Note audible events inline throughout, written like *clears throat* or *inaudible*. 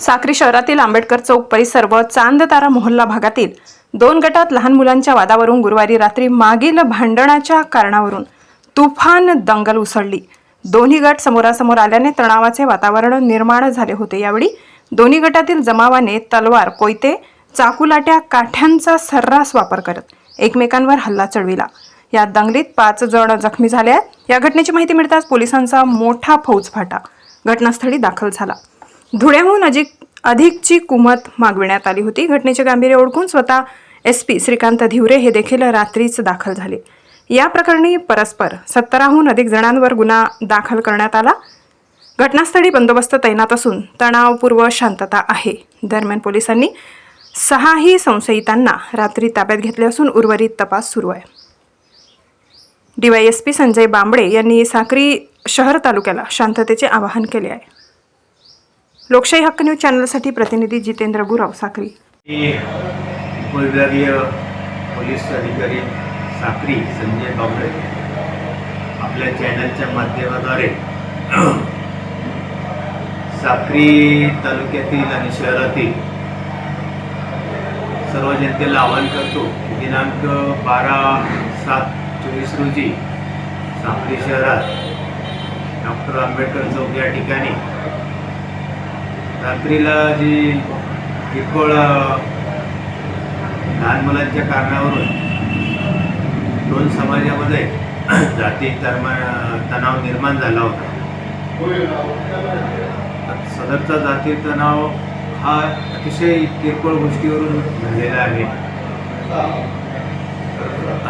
साक्री शहरातील आंबेडकर चौक परिसर व चांदतारा मोहल्ला भागातील दोन गटात लहान मुलांच्या वादावरून गुरुवारी रात्री मागील भांडणाच्या कारणावरून तुफान दंगल उसळली. दोन्ही गट समोरासमोर आल्याने तणावाचे वातावरण निर्माण झाले होते. यावेळी दोन्ही गटातील जमावाने तलवार कोयते चाकूलाट्या काठ्यांचा सर्रास वापर करत एकमेकांवर हल्ला चढविला. या दंगलीत पाच जण जखमी झाले आहेत. या घटनेची माहिती मिळताच पोलिसांचा मोठा फौजफाटा घटनास्थळी दाखल झाला. धुळ्याहून अधिक अधिकची कुमत मागविण्यात आली होती. घटनेचे गांभीर्य ओळखून स्वतः एस पी श्रीकांत धिवरे हे देखील रात्रीच दाखल झाले. या प्रकरणी परस्पर सत्तराहून अधिक जणांवर गुन्हा दाखल करण्यात आला. घटनास्थळी बंदोबस्त तैनात असून तणावपूर्व शांतता आहे. दरम्यान पोलिसांनी सहाही संशयितांना रात्री ताब्यात घेतले असून उर्वरित तपास सुरू आहे. डीवायएसपी संजय बांबडे यांनी साक्री शहर तालुक्याला शांततेचे आवाहन केले आहे. लोकशाही हक्क न्यूज चॅनलसाठी प्रतिनिधी जितेंद्र गुराव साखरी उपविभागीय पोलीस अधिकारी साखरी संजय बाबळे आपल्या चॅनलच्या माध्यमाद्वारे साखरी तालुक्यातील आणि शहरातील सर्व जनतेला आवाहन करतो दिनांक बारा सात चोवीस रोजी साखरी शहरात डॉक्टर आंबेडकर चौक या ठिकाणी रात्रीला जी किरकोळ लहान मुलांच्या कारणावरून दोन समाजामध्ये *clears throat* जाती धर्म तणाव निर्माण झाला होता. सदरचा जाती तणाव हा अतिशय किरकोळ गोष्टीवरून झालेला आहे.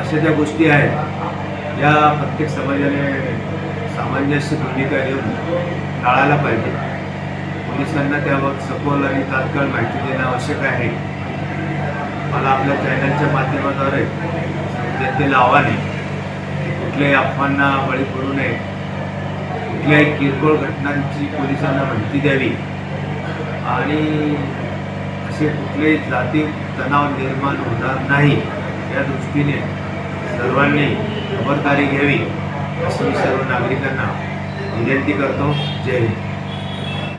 अशा ज्या गोष्टी आहेत या प्रत्येक समाजाने सामंजस्य भूमिका घेऊन टाळायला पाहिजे. पोलिसांना त्याबाबत सखोल आणि तात्काळ माहिती देणं आवश्यक आहे. मला आपल्या चॅनलच्या माध्यमाद्वारे जनतेला आव्हान आहे कुठल्याही अफवांना बळी पडू नये. कुठल्याही किरकोळ घटनांची पोलिसांना माहिती द्यावी. आणि असे कुठलेही जाती तणाव निर्माण होणार नाही. या दृष्टीने सर्वांनी खबरदारी घ्यावी अशी मी सर्व नागरिकांना विनंती करतो. जय हिंद.